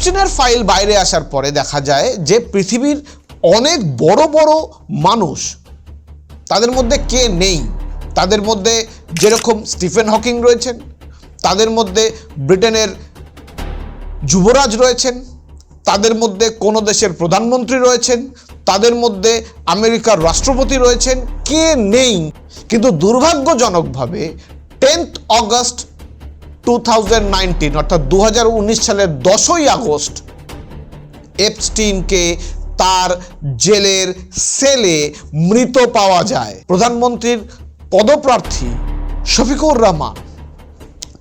এপস্টিনের file বাইরে আসার পরে দেখা যায় যে পৃথিবীর অনেক বড় বড় মানুষ, তাদের মধ্যে কে নেই? তাদের মধ্যে যেরকম স্টিফেন হকিং রয়েছেন, তাদের মধ্যে ব্রিটেনের যুবরাজ রয়েছেন, তাদের মধ্যে কোনো দেশের প্রধানমন্ত্রী রয়েছেন, তাদের মধ্যে আমেরিকার রাষ্ট্রপতি রয়েছেন, কে নেই? কিন্তু দুর্ভাগ্যজনকভাবে tenth August two thousand nineteen অর্থাৎ দু সালের দশই আগস্ট এপস্টিনকে তার জেলের সেলে মৃত পাওয়া যায়। প্রধানমন্ত্রীর পদপ্রার্থী শফিকুর রহমান,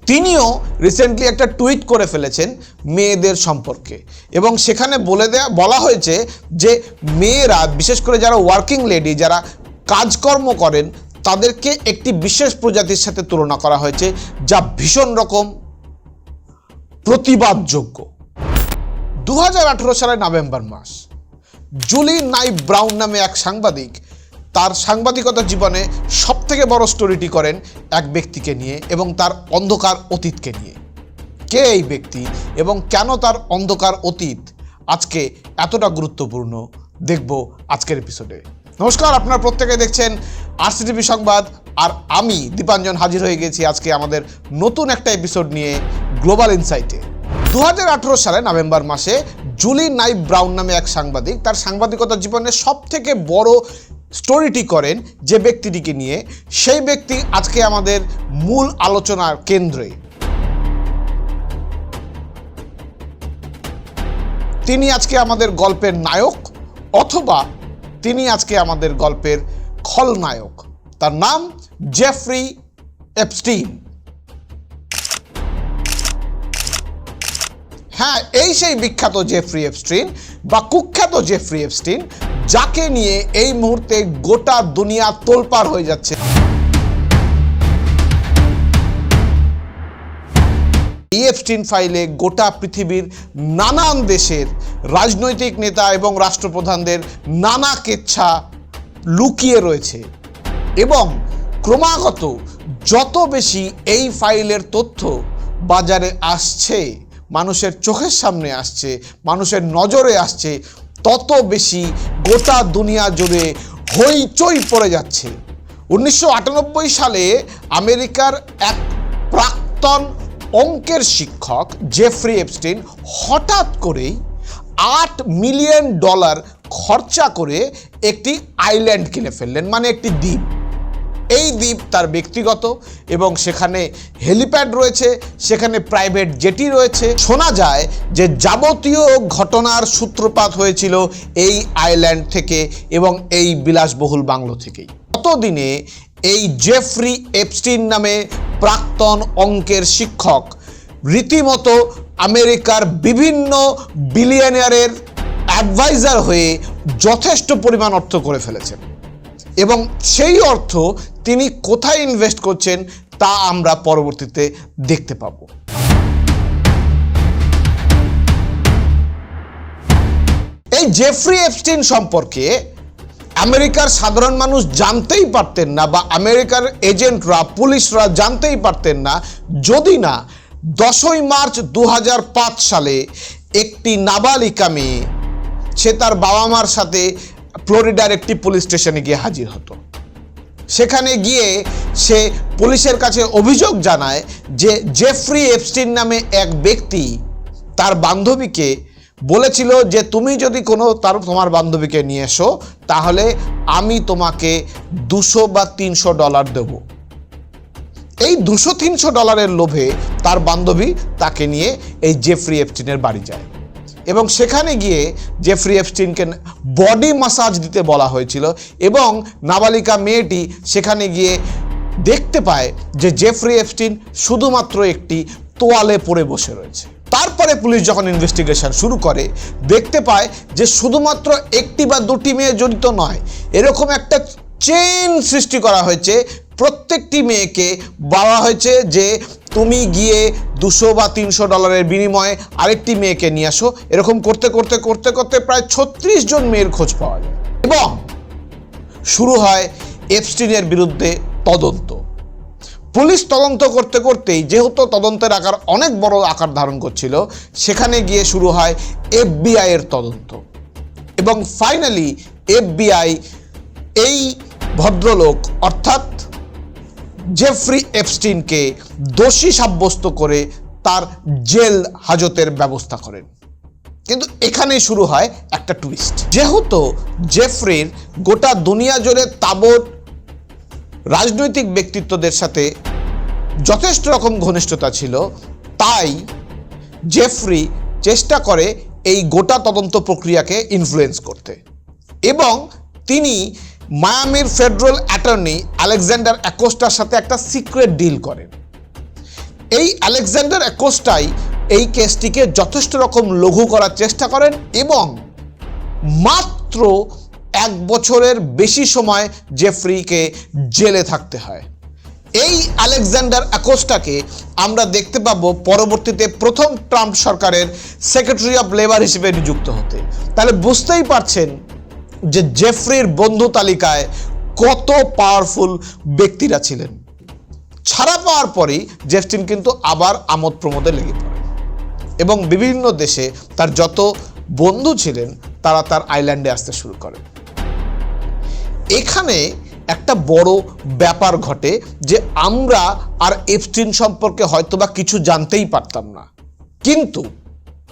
তিনিও রিসেন্টলি একটা টুইট করে ফেলেছেন মেয়েদের সম্পর্কে। এবং সেখানে বলে দেয়া, বলা হয়েছে যে মেয়েরা, বিশেষ করে যারা ওয়ার্কিং লেডি যারা কাজকর্ম করেন তাদেরকে একটি বিশেষ প্রজাতির সাথে তুলনা করা হয়েছে, যা ভীষণ রকম প্রতিবাদযোগ্য। দু হাজার আঠারো সালের নভেম্বর মাস, জুলি নাই ব্রাউন নামে এক সাংবাদিক তার সাংবাদিকতা জীবনে সবথেকে বড় স্টোরিটি করেন এক ব্যক্তিকে নিয়ে এবং তার অন্ধকার অতীতকে নিয়ে। কে এই ব্যক্তি এবং কেন তার অন্ধকার অতীত? আজকে এতটা গুরুত্বপূর্ণ দেখব আজকের এপিসোডে নমস্কার, আপনারা প্রত্যেকে দেখছেন আরসিটিভি সংবাদ, আর আমি দীপাঞ্জন হাজির হয়ে গেছি আজকে আমাদের নতুন একটা এপিসোড নিয়ে গ্লোবাল ইনসাইটে দু সালে নভেম্বর মাসে জুলি নাইব ব্রাউন নামে এক সাংবাদিক তার সাংবাদিকতা জীবনের সব থেকে বড় স্টোরিটি করেন যে ব্যক্তিটিকে নিয়ে। সেই ব্যক্তি আজকে আমাদের মূল আলোচনার কেন্দ্রে। তিনি আজকে আমাদের গল্পের নায়ক অথবা তিনি আজকে আমাদের গল্পের খলনায়ক। তার নাম জেফ্রি এপস্টিন। হ্যাঁ এই সেই বিখ্যাত জেফ্রি এপস্টিন বা কুখ্যাত জেফ্রি এপস্টিন, যাকে নিয়ে এই মুহূর্তে গোটা দুনিয়া তোলপাড় হয়ে যাচ্ছে। ইএফস্টিন ফাইলে গোটা পৃথিবীর নানান দেশের রাজনৈতিক নেতা এবং রাষ্ট্রপ্রধানদের নানা কেচ্ছা লুকিয়ে রয়েছে। এবং ক্রমাগত যত বেশি এই ফাইলের তথ্য বাজারে আসছে, মানুষের চোখের সামনে আসছে, মানুষের নজরে আসছে, তত বেশি গোটা দুনিয়া জুড়ে হইচই পড়ে যাচ্ছে। উনিশশো আটানব্বই সালে আমেরিকার এক প্রাক্তন অঙ্কের শিক্ষক জেফ্রি এপস্টিন হঠাৎ করেই আট মিলিয়ন ডলার খরচা করে একটি আইল্যান্ড কিনে ফেললেন মানে একটি দ্বীপ। এই দ্বীপ তার ব্যক্তিগত এবং সেখানে হেলিপ্যাড রয়েছে, সেখানে প্রাইভেট জেটি রয়েছে। শোনা যায় যে যাবতীয় ঘটনার সূত্রপাত হয়েছিল এই আইল্যান্ড থেকে এবং এই বিলাসবহুল বাংলো থেকেই। ততদিনে এই জেফ্রি এপস্টিন নামে প্রাক্তন অঙ্কের শিক্ষক। রীতিমতো আমেরিকার বিভিন্ন বিলিয়নিয়ারের অ্যাডভাইজার হয়ে যথেষ্ট পরিমাণ অর্থ করে ফেলেছেন। এবং সেই অর্থ তিনি কোথায় ইনভেস্ট করছেন তা আমরা পরবর্তীতে দেখতে পাবো। এই জেফ্রি এপস্টিন সম্পর্কে আমেরিকার সাধারণ মানুষ জানতেই পারতেন না বা আমেরিকার এজেন্টরা, পুলিশরা জানতেই পারতেন না। যদি না, দশই মার্চ দু হাজার পাঁচ সালে একটি নাবালিকা মেয়ে, সে তার বাবা মার সাথে ফ্লোরিডার একটি পুলিশ স্টেশনে গিয়ে হাজির হতো। সেখানে গিয়ে সে পুলিশের কাছে অভিযোগ জানায় যে, জেফ্রি এপস্টিন নামে এক ব্যক্তি তার বান্ধবীকে বলেছিল যে তুমি যদি কোনো তার তোমার বান্ধবীকে নিয়ে এসো, তাহলে আমি তোমাকে দুশো বা তিনশো ডলার দেবো। এই দুশো তিনশো ডলারের লোভে তার বান্ধবী তাকে নিয়ে এই জেফ্রি এপস্টিনের বাড়ি যায়। এবং সেখানে গিয়ে জেফ্রি এপস্টিনকে বডি মাসাজ দিতে বলা হয়েছিল এবং নাবালিকা মেয়েটি সেখানে গিয়ে দেখতে পায় যে জেফ্রি এপস্টিন শুধুমাত্র একটি তোয়ালে পড়ে বসে রয়েছে। তারপরে পুলিশ যখন ইনভেস্টিগেশন শুরু করে, দেখতে পায় যে শুধুমাত্র একটি বা দুটি মেয়ে জড়িত নয়, এরকম একটা চেইন সৃষ্টি করা হয়েছে। প্রত্যেকটি মেয়েকে বলা হয়েছে যে, তুমি গিয়ে দুশো বা তিনশো ডলারের বিনিময়ে আরেকটি মেয়েকে নিয়ে আসো। এরকম করতে করতে করতে করতে প্রায় ছত্রিশ জন মেয়ের খোঁজ পাওয়া যায়। এবং শুরু হয় এফস্টিনের বিরুদ্ধে তদন্ত। পুলিশ তদন্ত করতে করতেই যেহেতু তদন্তের আকার অনেক বড় আকার ধারণ করছিল, সেখানে গিয়ে শুরু হয় এফবিআই এর তদন্ত। এবং ফাইনালি এফবিআই এই ভদ্রলোক, অর্থাৎ জেফ্রি এপস্টিনকে দোষী সাব্যস্ত করে তার জেল হাজতের ব্যবস্থা করেন। কিন্তু এখানেই শুরু হয় একটা টুইস্ট যেহেতু জেফরির গোটা দুনিয়া জুড়ে তাবৎ রাজনৈতিক ব্যক্তিত্বদের সাথে যথেষ্ট রকম ঘনিষ্ঠতা ছিল, তাই জেফরি চেষ্টা করে এই গোটা তদন্ত প্রক্রিয়াকে ইনফ্লুয়েন্স করতে। এবং তিনি মায়ামির ফেডারেল অ্যাটর্নি আলেকজান্ডার অ্যাকোস্টার সাথে একটা সিক্রেট ডিল করেন। এই আলেকজান্ডার অ্যাকোস্টাই এই কেসটিকে যথেষ্ট রকম লঘু করার চেষ্টা করেন এবং মাত্র এক বছরের বেশি সময় জেফ্রিকে জেলে থাকতে হয়। এই আলেকজান্ডার অ্যাকোস্টাকে আমরা দেখতে পাবো পরবর্তীতে প্রথম ট্রাম্প সরকারের সেক্রেটারি অফ লেবার হিসেবে নিযুক্ত হতে। তাহলে বুঝতেই পারছেন যে জেফ্রির বন্ধু তালিকায় কত পাওয়ারফুল ব্যক্তিরা ছিলেন। ছাড়া পাওয়ার পরেই জেফটিন কিন্তু আবার আমোদ প্রমোদে লেগে পড়ে। এবং বিভিন্ন দেশে তার যত বন্ধু ছিলেন, তারা তার আইল্যান্ডে আসতে শুরু করে। এখানে একটা বড় ব্যাপার ঘটে যে আমরা আর এফস্টিন সম্পর্কে হয়তোবা কিছু জানতেই পারতাম না। কিন্তু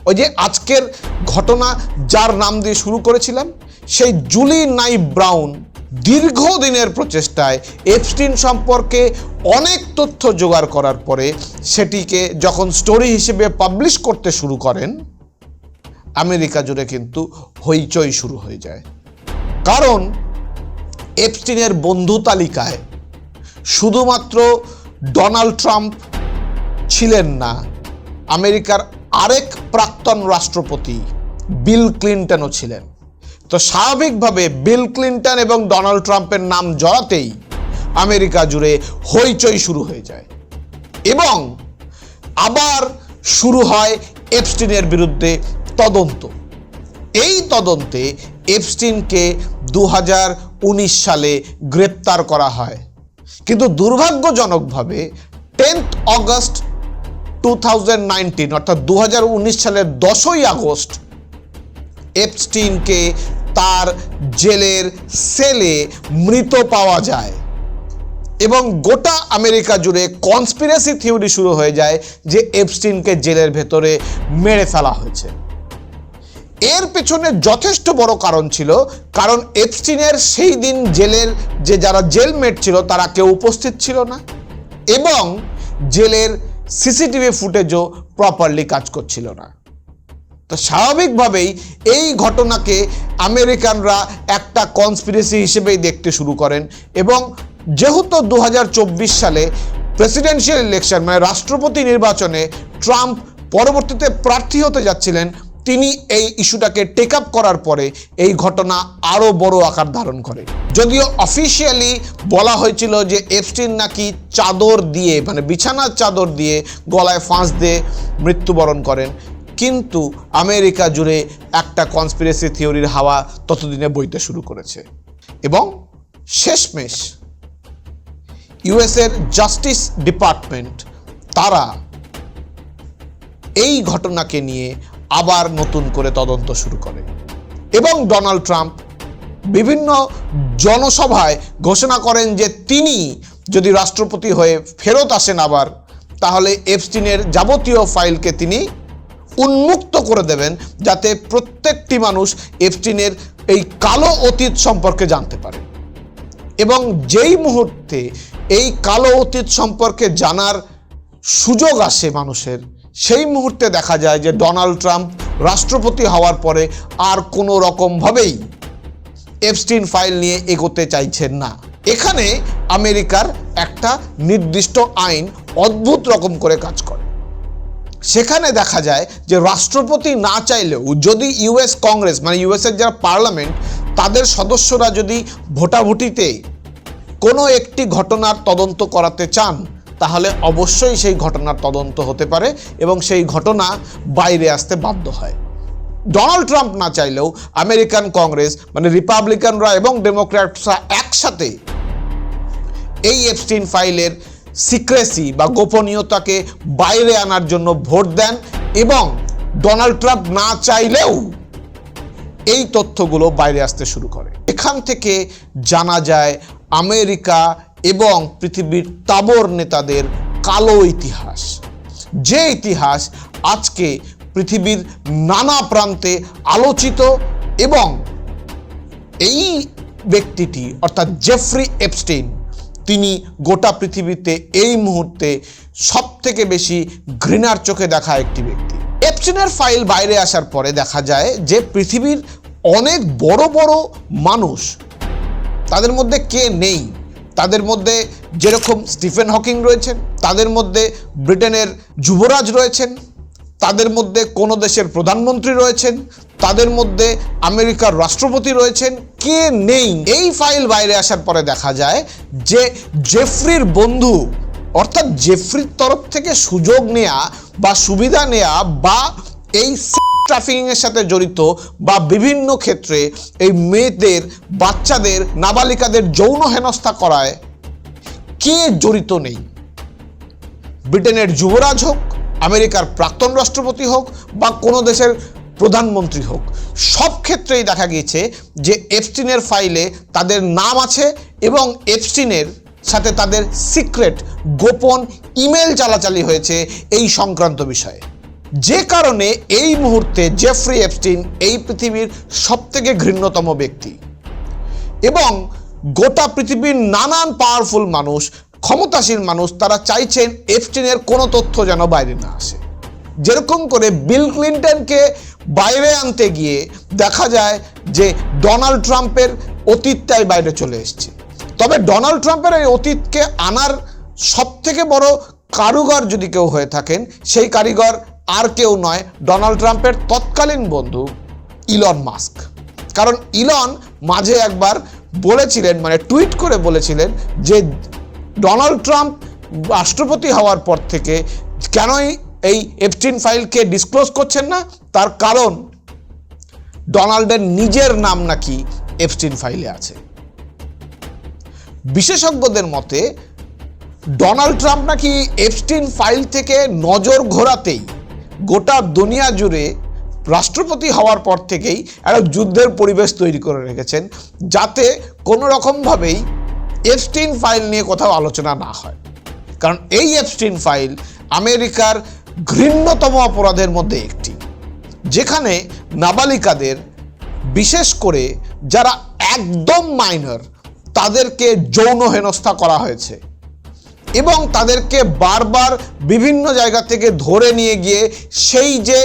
ওই যে আজকের ঘটনা যার নাম দিয়ে শুরু করেছিলাম, সেই জুলি নাই ব্রাউন দীর্ঘদিনের প্রচেষ্টায় এপস্টিন সম্পর্কে অনেক তথ্য জোগাড় করার পরে সেটিকে যখন স্টোরি হিসেবে পাবলিশ করতে শুরু করেন, আমেরিকা জুড়ে কিন্তু হইচই শুরু হয়ে যায়। কারণ এপস্টিনের বন্ধু তালিকায়। শুধুমাত্র ডোনাল্ড ট্রাম্প ছিলেন না, আমেরিকার আরেক প্রাক্তন রাষ্ট্রপতি বিল ক্লিন্টনও ছিলেন। তো স্বাভাবিকভাবে বিল ক্লিন্টন এবং ডোনাল্ড ট্রাম্পের নাম জড়াতেই আমেরিকা জুড়ে হইচই শুরু হয়ে যায় এবং আবার শুরু হয় এপস্টিনের বিরুদ্ধে তদন্ত। এই তদন্তে এপস্টিনকে দু সালে গ্রেপ্তার করা হয়। কিন্তু দুর্ভাগ্যজনকভাবে টেন্থ অগস্ট টু অর্থাৎ দু হাজার উনিশ সালের দশই আগস্ট, এপস্টিনকে তার জেলের সেলে মৃত পাওয়া যায় এবং গোটা আমেরিকা জুড়ে কনস্পিরেসি থিওরি শুরু হয়ে যায় যে এপস্টিনকে জেলের ভেতরে মেরে ফেলা হয়েছে। এর পেছনে যথেষ্ট বড় কারণ ছিল, কারণ এপস্টিনের সেই দিন জেলের যে যারা জেলমেট ছিল, তারা কেউ উপস্থিত ছিল না এবং জেলের সিসিটিভি ফুটেজও প্রপারলি কাজ করছিল না। তো স্বাভাবিকভাবেই এই ঘটনাকে আমেরিকানরা একটা কনস্পিরেসি হিসেবেই দেখতে শুরু করেন এবং যেহেতু দু হাজার চব্বিশ সালে প্রেসিডেন্সিয়াল ইলেকশন মানে রাষ্ট্রপতি নির্বাচনে ট্রাম্প পরবর্তীতে প্রার্থী হতে যাচ্ছিলেন তিনি এই ইস্যুটাকে টেক আপ করার পরে এই ঘটনা আরও বড় আকার ধারণ করে। যদিও অফিসিয়ালি বলা হয়েছিল যে এফস্টিন নাকি চাদর দিয়ে মানে বিছানার চাদর দিয়ে গলায় ফাঁস দিয়ে মৃত্যুবরণ করেন। কিন্তু আমেরিকা জুড়ে একটা কনস্পিরেসি থিওরির হাওয়া ততদিনে বইতে শুরু করেছে। এবং শেষমেশ ইউএসের জাস্টিস ডিপার্টমেন্ট তারা এই ঘটনাকে নিয়ে আবার নতুন করে তদন্ত শুরু করে। এবং ডোনাল্ড ট্রাম্প বিভিন্ন জনসভায় ঘোষণা করেন যে তিনি যদি রাষ্ট্রপতি হয়ে ফেরত আসেন আবার, তাহলে এপস্টিনের যাবতীয় ফাইলকে তিনি উন্মুক্ত করে দেবেন যাতে প্রত্যেকটি মানুষ এপস্টিনের এই কালো অতীত সম্পর্কে জানতে পারে। এবং যেই মুহূর্তে এই কালো অতীত সম্পর্কে জানার সুযোগ আসে মানুষের সেই মুহূর্তে দেখা যায় যে ডোনাল্ড ট্রাম্প রাষ্ট্রপতি হওয়ার পরে আর কোনো রকমভাবেই এপস্টিন ফাইল নিয়ে এগোতে চাইছেন না। এখানে আমেরিকার একটা নির্দিষ্ট আইন অদ্ভুত রকম করে কাজ করে। সেখানে দেখা যায় যে রাষ্ট্রপতি না চাইলেও যদি ইউএস কংগ্রেস মানে ইউএসের যারা পার্লামেন্ট, তাদের সদস্যরা যদি ভোটাভুটিতে কোনো একটি ঘটনার তদন্ত করাতে চান তাহলে অবশ্যই সেই ঘটনার তদন্ত হতে পারে এবং সেই ঘটনা বাইরে আসতে বাধ্য হয়। ডোনাল্ড ট্রাম্প না চাইলেও আমেরিকান কংগ্রেস মানে রিপাবলিকানরা এবং ডেমোক্র্যাটসরা একসাথে এই এপস্টিন ফাইলের সিক্রেসি বা গোপনীয়তাকে বাইরে আনার জন্য ভোট দেন এবং ডোনাল্ড ট্রাম্প না চাইলেও এই তথ্যগুলো বাইরে আসতে শুরু করে। এখান থেকে জানা যায় আমেরিকা এবং পৃথিবীর তাবর নেতাদের কালো ইতিহাস। যে ইতিহাস আজকে পৃথিবীর নানা প্রান্তে আলোচিত এবং এই ব্যক্তিটি, অর্থাৎ জেফ্রি এপস্টেইন তিনি গোটা পৃথিবীতে এই মুহূর্তে সব থেকে বেশি ঘৃণার চোখে দেখা একটি ব্যক্তি। এপস্টেইনের ফাইল বাইরে আসার পরে দেখা যায় যে পৃথিবীর অনেক বড় বড় মানুষ, তাদের মধ্যে কে নেই? তাদের মধ্যে যেরকম স্টিফেন হকিং রয়েছেন, তাদের মধ্যে ব্রিটেনের যুবরাজ রয়েছেন, তাদের মধ্যে কোনো দেশের প্রধানমন্ত্রী রয়েছেন, তাদের মধ্যে আমেরিকার রাষ্ট্রপতি রয়েছেন, কে নেই? এই ফাইল বাইরে আসার পরে দেখা যায় যে জেফরির বন্ধু, অর্থাৎ জেফরির তরফ থেকে সুযোগ নেয়া বা সুবিধা নেয়া বা এই ট্রাফিকিং এর সাথে জড়িত বা বিভিন্ন ক্ষেত্রে এই মেয়েদের, বাচ্চাদের, নাবালিকাদের যৌন হেনস্থা করায় কে জড়িত নেই? ব্রিটেনের যুবরাজ হোক, আমেরিকার প্রাক্তন রাষ্ট্রপতি হোক বা কোনো দেশের প্রধানমন্ত্রী হোক, সব ক্ষেত্রেই দেখা গিয়েছে যে এফস্টিনের ফাইলে তাদের নাম আছে এবং এফস্টিনের সাথে তাদের সিক্রেট গোপন ইমেল চালাচালি হয়েছে এই সংক্রান্ত বিষয়ে। যে কারণে এই মুহূর্তে জেফ্রি এপস্টিন এই পৃথিবীর সবথেকে ঘৃণ্যতম ব্যক্তি। এবং গোটা পৃথিবীর নানান পাওয়ারফুল মানুষ ক্ষমতাসীন মানুষ, তারা চাইছেন এফটিনের কোনো তথ্য যেন বাইরে না আসে। যেরকম করে বিল ক্লিন্টনকে বাইরে আনতে গিয়ে দেখা যায় যে ডোনাল্ড ট্রাম্পের অতীতটাই বাইরে চলে এসছে। তবে ডোনাল্ড ট্রাম্পের এই অতীতকে আনার সব থেকে বড় কারুগর যদি কেউ হয়ে থাকেন, সেই কারিগর আর কেউ নয় ডোনাল্ড ট্রাম্পের তৎকালীন বন্ধু ইলন মাস্ক। কারণ ইলন মাঝে একবার বলেছিলেন মানে টুইট করে বলেছিলেন যে ডোনাল্ড ট্রাম্প রাষ্ট্রপতি হওয়ার পর থেকে কেনই এই এফটিন ফাইলকে ডিসক্লোজ করছেন না? তার কারণ ডোনাল্ডের নিজের নাম নাকি এফটিন ফাইলে আছে। বিশেষজ্ঞদের মতে, ডোনাল্ড ট্রাম্প নাকি এফস্টিন ফাইল থেকে নজর ঘোরাতেই গোটা দুনিয়া জুড়ে রাষ্ট্রপতি হওয়ার পর থেকেই একটা যুদ্ধের পরিবেশ তৈরি করে রেখেছেন যাতে কোনো রকমভাবেই এফস্টিন ফাইল নিয়ে কোথাও আলোচনা না হয়। কারণ এই এফস্টিন ফাইল আমেরিকার ঘৃণ্যতম অপরাধের মধ্যে একটি, যেখানে নাবালিকাদের, বিশেষ করে যারা একদম মাইনর তাদেরকে যৌন হেনস্থা করা হয়েছে। এবং তাদেরকে বারবার বিভিন্ন জায়গা থেকে ধরে নিয়ে গিয়ে সেই যে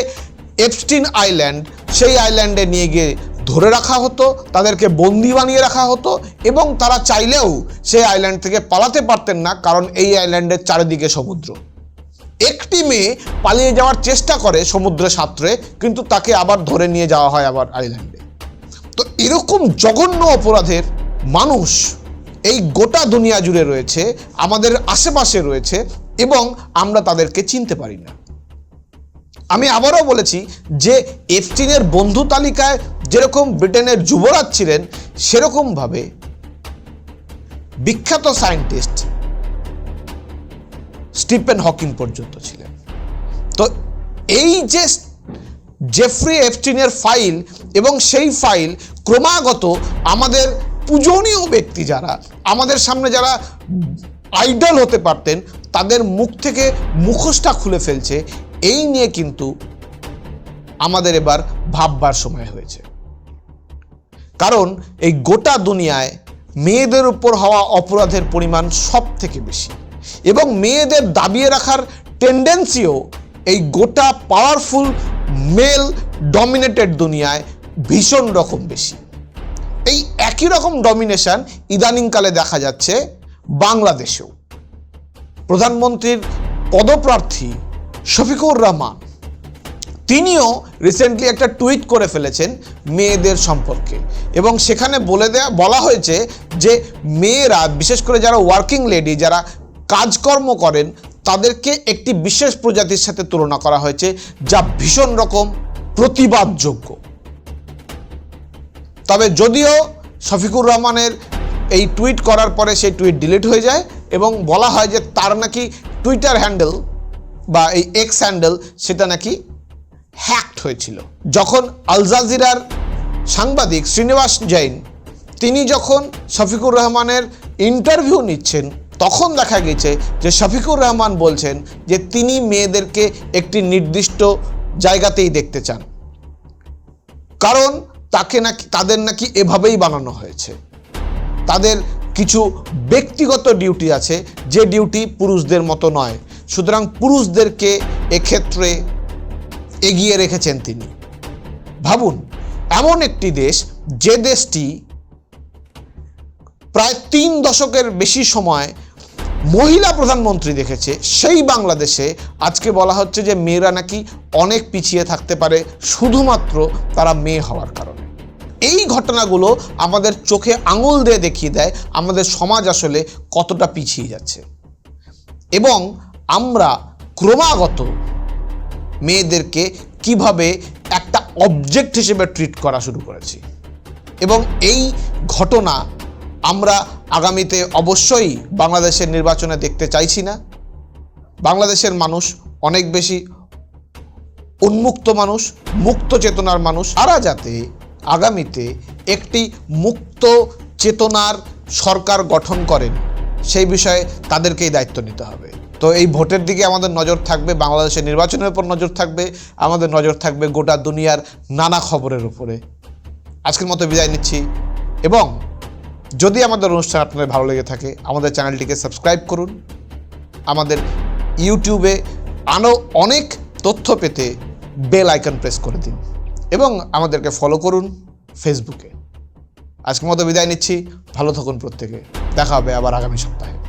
এপস্টিন আইল্যান্ড, সেই আইল্যান্ডে নিয়ে গিয়ে ধরে রাখা হতো, তাদেরকে বন্দি বানিয়ে রাখা হতো এবং তারা চাইলেও সেই আইল্যান্ড থেকে পালাতে পারতেন না কারণ এই আইল্যান্ডের চারিদিকে সমুদ্র। একটি মেয়ে পালিয়ে যাওয়ার চেষ্টা করে সমুদ্রে সাঁতরে, কিন্তু তাকে আবার ধরে নিয়ে যাওয়া হয় আবার আইল্যান্ডে। তো এরকম জঘন্য অপরাধের মানুষ এই গোটা দুনিয়া জুড়ে রয়েছে, আমাদের আশেপাশে রয়েছে এবং আমরা তাদেরকে চিনতে পারি না। আমি আবারও বলেছি যে এফটিনের বন্ধু তালিকায় যেরকম ব্রিটেনের যুবরাজ ছিলেন, সেরকমভাবে বিখ্যাত সায়েন্টিস্ট স্টিফেন হকিং পর্যন্ত ছিলেন। তো এই যে জেফ্রি এফটিনের ফাইল এবং সেই ফাইল ক্রমাগত আমাদের পূজনীয় ব্যক্তি যারা, আমাদের সামনে যারা আইডল হতে পারতেন, তাদের মুখ থেকে মুখোশটা খুলে ফেলছে, এই নিয়ে কিন্তু আমাদের এবার ভাববার সময় হয়েছে। কারণ এই গোটা দুনিয়ায় মেয়েদের উপর হওয়া অপরাধের পরিমাণ সব থেকে বেশি। এবং মেয়েদের দাবিয়ে রাখার টেন্ডেন্সিও এই গোটা পাওয়ারফুল মেল ডমিনেটেড দুনিয়ায় ভীষণ রকম বেশি। একই রকম ডমিনেশন ইদানিংকালে দেখা যাচ্ছে বাংলাদেশেও। প্রধানমন্ত্রীর পদপ্রার্থী শফিকুর রহমান, তিনিও রিসেন্টলি একটা টুইট করে ফেলেছেন মেয়েদের সম্পর্কে এবং সেখানে বলে দেয়া, বলা হয়েছে যে মেয়েরা, বিশেষ করে যারা ওয়ার্কিং লেডি যারা কাজকর্ম করেন, তাদেরকে একটি বিশেষ প্রজাতির সাথে তুলনা করা হয়েছে যা ভীষণ রকম প্রতিবাদযোগ্য। তবে যদিও শফিকুর রহমানের এই টুইট করার পরে সেই টুইট ডিলিট হয়ে যায় এবং বলা হয় যে তার নাকি টুইটার হ্যান্ডেল বা এই এক্স হ্যান্ডেল সেটা নাকি হ্যাকড হয়েছিল। যখন আল জাজিরার সাংবাদিক শ্রীনিবাস জৈন তিনি যখন শফিকুর রহমানের ইন্টারভিউ নিচ্ছেন, তখন দেখা গেছে যে শফিকুর রহমান বলছেন যে তিনি মেয়েদেরকে একটি নির্দিষ্ট জায়গাতেই দেখতে চান। কারণ তাকে নাকি, তাদের নাকি এভাবেই বানানো হয়েছে। তাদের কিছু ব্যক্তিগত ডিউটি আছে, যে ডিউটি পুরুষদের মতো নয়। সুতরাং পুরুষদেরকে এক্ষেত্রে এগিয়ে রেখেছেন তিনি। ভাবুন, এমন একটি দেশ, যে দেশটি প্রায় তিন দশকের বেশি সময় মহিলা প্রধানমন্ত্রী দেখেছে, সেই বাংলাদেশে আজকে বলা হচ্ছে যে মেয়েরা নাকি অনেক পিছিয়ে থাকতে পারে, শুধুমাত্র তারা মেয়ে হওয়ার কারণে। এই ঘটনাগুলো আমাদের চোখে আঙুল দিয়ে দেখিয়ে দেয় আমাদের সমাজ আসলে কতটা পিছিয়ে যাচ্ছে। এবং আমরা ক্রমাগত মেয়েদেরকে কীভাবে একটা অবজেক্ট হিসেবে ট্রিট করা শুরু করেছি। এবং এই ঘটনা আমরা আগামীতে অবশ্যই বাংলাদেশের নির্বাচনে দেখতে চাইছি না। বাংলাদেশের মানুষ অনেক বেশি উন্মুক্ত মানুষ, মুক্ত চেতনার মানুষ তারা যাতে আগামীতে একটি মুক্ত চেতনার সরকার গঠন করেন, সেই বিষয়ে তাদেরকেই দায়িত্ব নিতে হবে। তো এই ভোটের দিকে আমাদের নজর থাকবে, বাংলাদেশের নির্বাচনের উপর নজর থাকবে, আমাদের নজর থাকবে গোটা দুনিয়ার নানা খবরের উপরে। আজকের মতো বিদায় নিচ্ছি এবং যদি আমাদের অনুষ্ঠান আপনাদের ভালো লেগে থাকে, আমাদের চ্যানেলটিকে সাবস্ক্রাইব করুন। আমাদের ইউটিউবে আরও অনেক তথ্য পেতে বেল আইকন প্রেস করে দিন। এবং আমাদেরকে ফলো করুন ফেসবুকে আজকের মতো বিদায় নিচ্ছি। ভালো থাকুন প্রত্যেকে। দেখা হবে আবার আগামী সপ্তাহে।